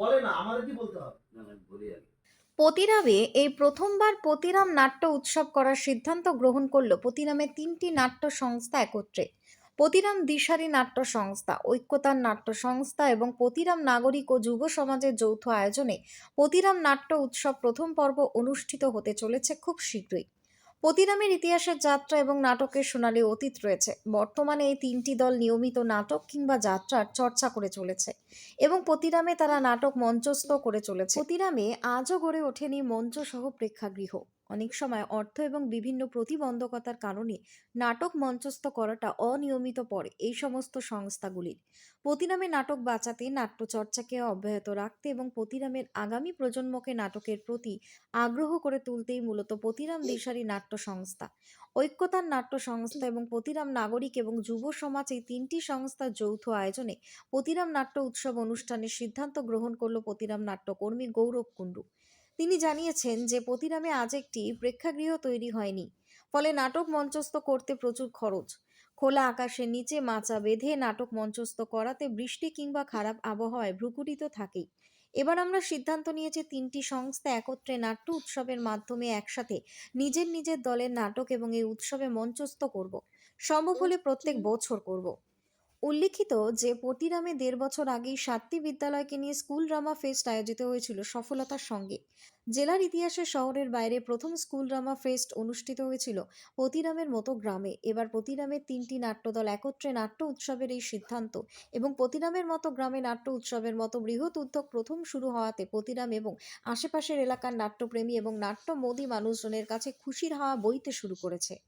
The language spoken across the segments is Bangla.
বলে না আমাদের কি বলতে হবে। না না বলি আগে পতিরামে এই প্রথমবার পতিরাম নাট্য উৎসব করার সিদ্ধান্ত গ্রহণ করল পতিরামের তিনটি নাট্য সংস্থা একত্রে। পতিরাম দিশারি নাট্য সংস্থা ঐক্যতার নাট্য সংস্থা এবং পতিরাম নাগরিক ও যুব সমাজের যৌথ আয়োজনে পতিরাম নাট্য উৎসব প্রথম পর্ব অনুষ্ঠিত হতে চলেছে খুব শীঘ্রই। পতিরামের ইতিহাসের যাত্রা এবং নাটকের সোনালী অতীত রয়েছে। বর্তমানে এই তিনটি দল নিয়মিত নাটক কিংবা যাত্রার চর্চা করে চলেছে এবং পতিরামে তারা নাটক মঞ্চস্থ করে চলেছে। পতিরামে আজও গড়ে ওঠেনি মঞ্চ সহ প্রেক্ষাগৃহ। অনেক সময় অর্থ এবং বিভিন্ন প্রতিবন্ধকতার কারণে নাটক মঞ্চস্থ করাটা অনিয়মিত পড়ে এই সমস্ত সংস্থাগুলির। পতিরামে নাটক বাঁচাতে, নাট্যচর্চাকে অব্যাহত রাখতে এবং পতিরামের আগামী প্রজন্মকে নাটকের প্রতি আগ্রহ করে তুলতেই মূলত প্রতিরাম দিশারি নাট্য সংস্থা। ঐক্যতার নাট্য সংস্থা এবং প্রতিরাম নাগরিক এবং যুব সমাজ এই তিনটি সংস্থার যৌথ আয়োজনে প্রতিরাম নাট্য উৎসব অনুষ্ঠানের সিদ্ধান্ত গ্রহণ করল প্রতিরাম নাট্যকর্মী গৌরব কুণ্ডু। তিনি জানিয়েছেন যে পতিরামে আজ একটি প্রেক্ষাগৃহ তৈরি হয়নি, ফলে নাটক মঞ্চস্থ করতে প্রচুর খরচ। খোলা আকাশের নিচে মাচা বেঁধে নাটক মঞ্চস্থ করাতে বৃষ্টি কিংবা খারাপ আবহাওয়ায় ভ্রুকুটিত থাকেই এবার আমরা সিদ্ধান্ত নিয়েছি তিনটি সংস্থা একত্রে নাট্য উৎসবের মাধ্যমে একসাথে নিজের নিজের দলের নাটক এবং এই উৎসবে মঞ্চস্থ করব, সম্ভব হলে প্রত্যেক বছর করব। উল্লিখিত যে পটিরামে দেড় বছর আগেই সাতটি বিদ্যালয়কে নিয়ে স্কুল ড্রামা ফেস্ট আয়োজিত হয়েছিল সফলতার সঙ্গে। জেলার ইতিহাসে শহরের বাইরে প্রথম স্কুল ড্রামা ফেস্ট অনুষ্ঠিত হয়েছিল পতিরামের মতো গ্রামে। এবার পতিরামের তিনটি নাট্যদল একত্রে নাট্য উৎসবের এই সিদ্ধান্ত এবং পতিরামের মতো গ্রামে নাট্য উৎসবের মতো বৃহৎ উদ্যোগ প্রথম শুরু হওয়াতে পতিরাম এবং আশেপাশের এলাকার নাট্যপ্রেমী এবং নাট্য নাট্যমোদী মানুষজনের কাছে খুশির হাওয়া বইতে শুরু করেছে।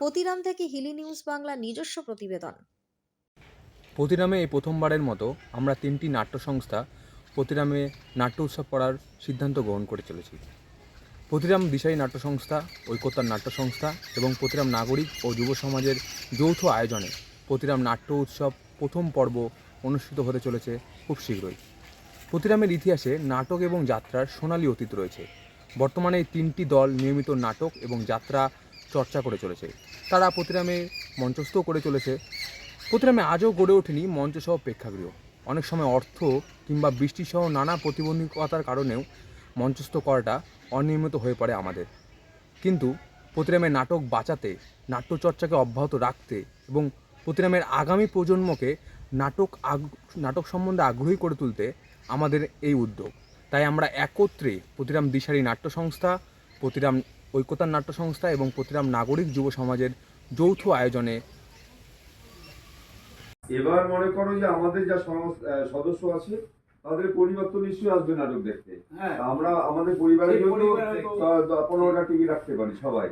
পতিরাম থেকে হিলি নিউজ বাংলা নিজস্ব প্রতিবেদন। প্রতিরামে এই প্রথমবারের মতো আমরা তিনটি নাট্য সংস্থা প্রতিরামে নাট্য উৎসব করার সিদ্ধান্ত গ্রহণ করে চলেছি। প্রতিরাম দিশারি নাট্য সংস্থা ঐক্যতার নাট্য সংস্থা এবং প্রতিরাম নাগরিক ও যুব সমাজের যৌথ আয়োজনে প্রতিরাম নাট্য উৎসব প্রথম পর্ব অনুষ্ঠিত হতে চলেছে খুব শীঘ্রই। প্রতিরামের ইতিহাসে নাটক এবং যাত্রার সোনালী অতীত রয়েছে। বর্তমানে এই তিনটি দল নিয়মিত নাটক এবং যাত্রা চর্চা করে চলেছে। তারা প্রতিরামে মঞ্চস্থ করে চলেছে। প্রতিরামে আজও গড়ে ওঠেনি মঞ্চসহ প্রেক্ষাগৃহ। অনেক সময় অর্থ কিংবা বৃষ্টিসহ নানা প্রতিবন্ধকতার কারণেও মঞ্চস্থ করাটা অনিয়মিত হয়ে পড়ে আমাদের। কিন্তু প্রতিরামের নাটক বাঁচাতে, নাট্যচর্চাকে অব্যাহত রাখতে এবং প্রতিরামের আগামী প্রজন্মকে নাটক আগ, নাটক সম্বন্ধে আগ্রহী করে তুলতে আমাদের এই উদ্যোগ। তাই আমরা একত্রে প্রতিরাম দিশারি নাট্য সংস্থা, প্রতিরাম ঐক্যতার নাট্য সংস্থা এবং প্রতিরাম নাগরিক যুব সমাজের যৌথ আয়োজনে এবার মনে করো যে আমাদের যা সদস্য আছে তাদের পরিবার তো নিশ্চয়ই আসবে নাটক দেখতে। হ্যাঁ। আমরা আমাদের পরিবারের জন্য পনেরোটা টিভি রাখতে পারি সবাই।